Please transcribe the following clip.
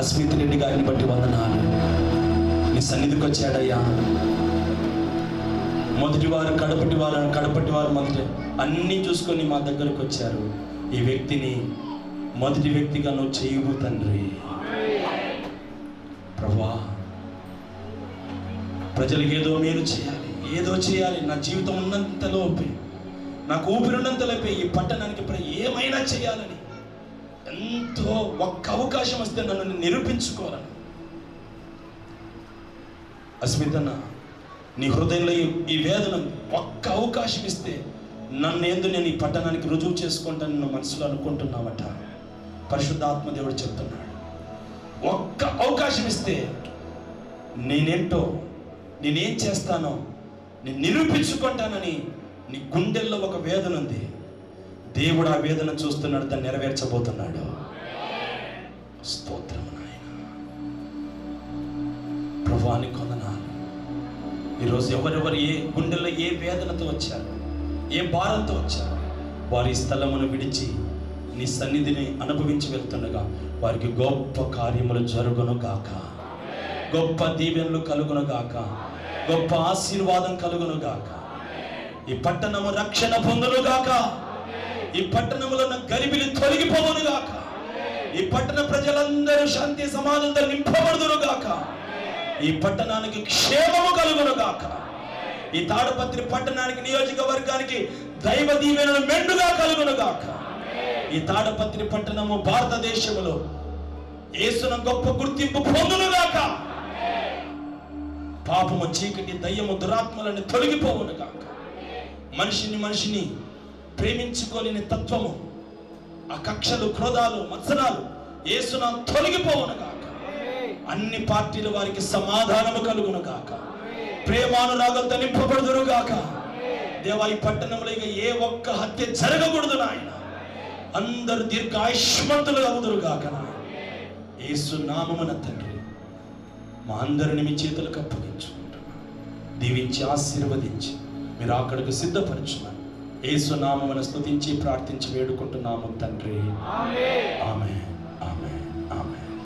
అస్మిత్ రెడ్డి గారిని బట్టి వందనాలు. నీ సన్నిధికి వచ్చాడయ్యా. మొదటి వారు కడపటి వారు కడపటి వారు మొదటి అన్నీ చూసుకొని మా దగ్గరకు వచ్చారు. ఈ వ్యక్తిని మొదటి వ్యక్తిగా నువ్వు చేయవు తండ్రి. ప్రభా ప్రజలకు ఏదో మేలు చేయాలి ఏదో చేయాలి. నా జీవితం ఉన్నంతలోపే నాకు ఊపిరినంతలోపే ఈ పట్టణానికి ప్ర- ఏమైనా చేయాలని ఎంతో ఒక్క అవకాశం వస్తే నన్ను నిరూపించుకోవాలని. అస్మితన్న నీ హృదయంలో ఈ- వేదన ఒక్క అవకాశం ఇస్తే నన్ను ఎందు నేను ఈ పట్టణానికి రుజువు చేసుకుంటాను నేను మనసులో అనుకుంటున్నావట. పరిశుద్ధాత్మ దేవుడు చెప్తున్నాడు. ఒక్క అవకాశం ఇస్తే నేనేంటో నేనేం చేస్తానో నేను నిరూపించుకుంటానని నీ గుండెల్లో ఒక వేదన ఉంది. దేవుడు ఆ వేదన చూస్తున్నాడు దాన్ని నెరవేర్చబోతున్నాడు. స్తోత్రం నాయన. ప్రభాని కొందనాలు. ఈరోజు ఎవరెవరు ఏ గుండెల్లో ఏ వేదనతో వచ్చారు ఏ భారంతో వచ్చారు వారి స్థలమును విడిచి నీ సన్నిధిని అనుభవించి వెళ్తుండగా వారికి గొప్ప కార్యములు జరుగును గాక. గొప్ప దీవెనలు కలుగును గాక. గొప్ప ఆశీర్వాదం కలుగును గాక. ఈ పట్టణము రక్షణ పొందును గాక. ఈ పట్టణములో ఉన్న గరిబిలి తొలగిపోవును గాక. ఈ పట్టణ ప్రజలందరూ శాంతి సమాధానంతో నింపబడుదురు గాక. ఈ పట్టణానికి క్షేమము కలుగును గాక. ఈ తాడపత్రి పట్టణానికి నియోజకవర్గానికి దైవ దీవెనలు మెండుగా కలుగును గాక. ఈ తాడపత్రి పట్టణము భారతదేశంలో యేసున గొప్ప గుర్తింపు పొందును గాక. పాపము చీకటి దయ్యము దురాత్మలను తొలగిపోవును గాక. మనిషిని మనిషిని ప్రేమించుకోలేని తత్వము ఆ కక్షలు క్రోధాలు మత్సరాలు ఏసున తొలగిపోవునుగాక అన్ని పార్టీల వారికి సమాధానము కలుగును గాక. ప్రేమానురాగంతో నింపబడుదురు గాక. దేవా ఈ పట్టణంలో ఇక ఏ ఒక్క హత్య జరగకూడదు నాయన. అందరు దీర్ఘాయుష్మంతులు అవుదురు గాక ఏసు నామమున తండ్రి మా అందరిని మీ చేతులకు అప్పగించుకుంటున్నాను దీవించి ఆశీర్వదించి మీరు అక్కడికి సిద్ధపరచున్నాను యేసు నామమున స్తుతించి ప్రార్థించి వేడుకుంటున్నాము తండ్రి. ఆమె ఆమె